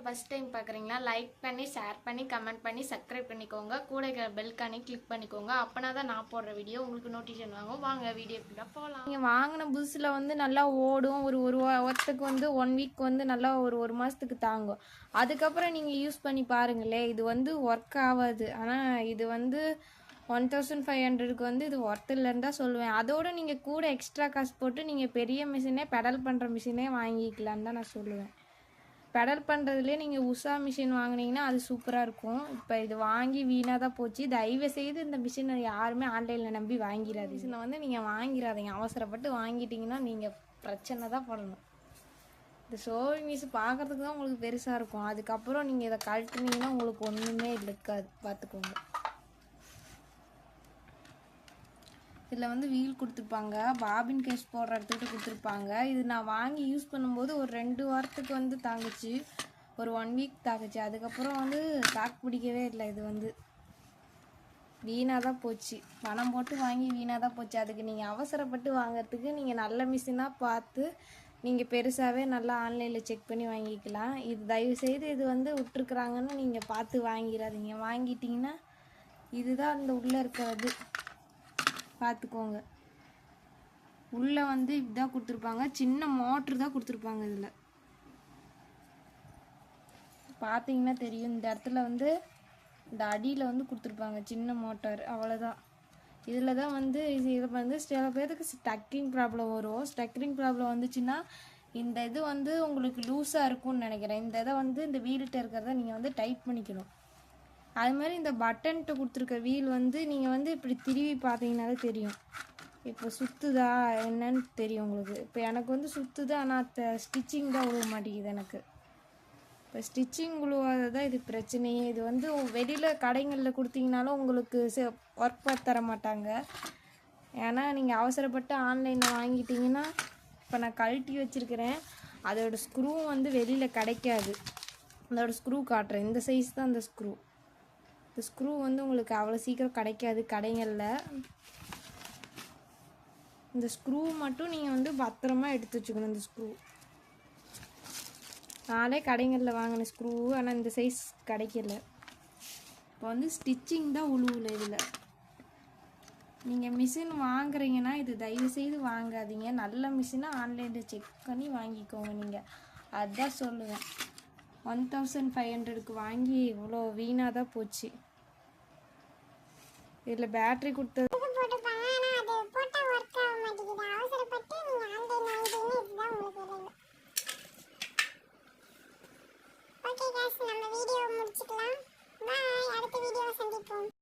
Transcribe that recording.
சேனலை first time பார்க்குறீங்களா like பண்ணி ஷேர் பண்ணி கமெண்ட் பண்ணி சப்ஸ்கிரைப் பண்ணிக்கோங்க. கூட இருக்கிற பெல் கிளிக் பண்ணிக்கோங்க. அப்போனா தான் நான் போடுற வீடியோ உங்களுக்கு நோட்டிஃபிகேஷன் வாங்கும். வாங்க வீடியோக்குள்ள போகலாம் நீங்கள் வாங்கின புதுசில் வந்து நல்லா ஓடும். ஒரு ஒரு வாரத்துக்கு வந்து ஒன் வீக் வந்து நல்லா ஒரு ஒரு மாதத்துக்கு தாங்கும். அதுக்கப்புறம் நீங்கள் யூஸ் பண்ணி பாருங்களேன். இது வந்து ஒர்க் ஆகாது. ஆனால் இது வந்து ஒன் தௌசண்ட் ஃபைவ் ஹண்ட்ரடுக்கு வந்து இது ஒர்த் இல்லைன்னு தான் சொல்லுவேன். அதோடு நீங்கள் கூட எக்ஸ்ட்ரா காசு போட்டு நீங்கள் பெரிய மிஷினே பெடல் பண்ணுற மிஷினே வாங்கிக்கலான்னு தான் நான் சொல்லுவேன். பெடல் பண்ணுறதுலேயே நீங்கள் உஷா மிஷின் வாங்கினீங்கன்னா அது சூப்பராக இருக்கும். இப்போ இது வாங்கி வீணாக தான் போச்சு. தயவு செய்து இந்த மிஷினை யாருமே ஆன்லைனில் நம்பி வாங்கிடாது மிஷினை வந்து நீங்கள் வாங்கிடாதீங்க அவசரப்பட்டு வாங்கிட்டீங்கன்னா நீங்கள் பிரச்சனை தான் படணும். இந்த சோவிங் மிஷ் பார்க்குறதுக்கு தான் உங்களுக்கு பெருசாக இருக்கும். அதுக்கப்புறம் நீங்கள் இதை கழட்டினீங்கன்னா உங்களுக்கு ஒன்றுமே இருக்காது. பார்த்துக்கோங்க இதில் வந்து வீல் கொடுத்துருப்பாங்க. பாபின் கேஸ் போடுற இடத்துக்கிட்ட கொடுத்துருப்பாங்க. இது நான் வாங்கி யூஸ் பண்ணும்போது ஒரு ரெண்டு வாரத்துக்கு வந்து தாங்குச்சு. ஒரு ஒன் வீக் தாங்குச்சு. அதுக்கப்புறம் வந்து தாக்கு பிடிக்கவே இல்லை இது வந்து. வீணாக தான் போச்சு. பணம் போட்டு வாங்கி வீணாக தான் போச்சு. அதுக்கு நீங்கள் அவசரப்பட்டு வாங்கிறதுக்கு நீங்கள் நல்ல மிஷினாக பார்த்து நீங்கள் பெருசாகவே நல்லா ஆன்லைனில் செக் பண்ணி வாங்கிக்கலாம். இது தயவு செய்து இது வந்து விட்டுருக்குறாங்கன்னு நீங்கள் பார்த்து வாங்கிடாதீங்க. வாங்கிட்டிங்கன்னா இதுதான் அந்த உள்ளே இருக்கிறது. பார்த்துக்கோங்க உள்ளே வந்து இதுதான் கொடுத்துருப்பாங்க. சின்ன மோட்ரு தான் கொடுத்துருப்பாங்க இதில். பார்த்தீங்கன்னா தெரியும். இந்த இடத்துல வந்து இந்த அடியில் வந்து கொடுத்துருப்பாங்க. சின்ன மோட்டார் அவ்வளோதான் இதில் தான் வந்து இது வந்து சில பேருக்கு ஸ்டக்கிங் ப்ராப்ளம் வரும். ஸ்டக்கிங் ப்ராப்ளம் வந்துச்சுன்னா இந்த இது வந்து உங்களுக்கு லூஸாக இருக்கும்னு நினைக்கிறேன். இந்த இதை வந்து இந்த வீல்கிட்ட இருக்கிறத நீங்கள் வந்து டைட் பண்ணிக்கணும். அது மாதிரி இந்த பட்டன்ட்டு கொடுத்துருக்க வீல் வந்து நீங்கள் வந்து இப்படி திருவி பார்த்தீங்கனாலே தெரியும். இப்போ சுற்றுதா என்னன்னு தெரியும் உங்களுக்கு. இப்போ எனக்கு வந்து சுற்றுது ஆனால் ஸ்டிச்சிங் தான் உழுவ மாட்டேங்குது எனக்கு. இப்போ ஸ்டிச்சிங் உழுவாத தான் இது பிரச்சனையே. இது வந்து வெளியில் கடைங்களில் கொடுத்தீங்கனாலும் உங்களுக்கு ஒர்க் பார்த்து தர மாட்டாங்க. ஏன்னா நீங்கள் அவசரப்பட்டு ஆன்லைனில் வாங்கிட்டீங்கன்னா இப்போ நான் கழட்டி வச்சுருக்கிறேன். அதோடய ஸ்க்ரூ வந்து வெளியில் கிடைக்காது. அதோடய ஸ்க்ரூ காட்டுறேன். இந்த சைஸ் தான் அந்த ஸ்க்ரூ ஸ்க்ரூ வந்து உங்களுக்கு அவ்வளோ சீக்கிரம் கிடைக்காது கடைகளில் இந்த ஸ்க்ரூ மட்டும் நீங்கள் வந்து பத்திரமா எடுத்து வச்சுக்கணும் இந்த ஸ்க்ரூ நானே கடைகளில் வாங்கின ஸ்க்ரூ ஆனால் இந்த சைஸ் கிடைக்கல. இப்போ வந்து ஸ்டிச்சிங் தான் உழுவில் இதில். நீங்கள் மிஷின் வாங்குறீங்கன்னா இது தயவு செய்து வாங்காதீங்க. நல்ல மிஷினாக ஆன்லைனில் செக் பண்ணி வாங்கிக்கோங்க நீங்கள் அதுதான் சொல்லுவேன். ஒன் தௌசண்ட் ஃபைவ் ஹண்ட்ரடுக்கு வாங்கி இவ்வளோ வீணாக தான் போச்சு. இதில் பேட்ரி கொடுத்தது.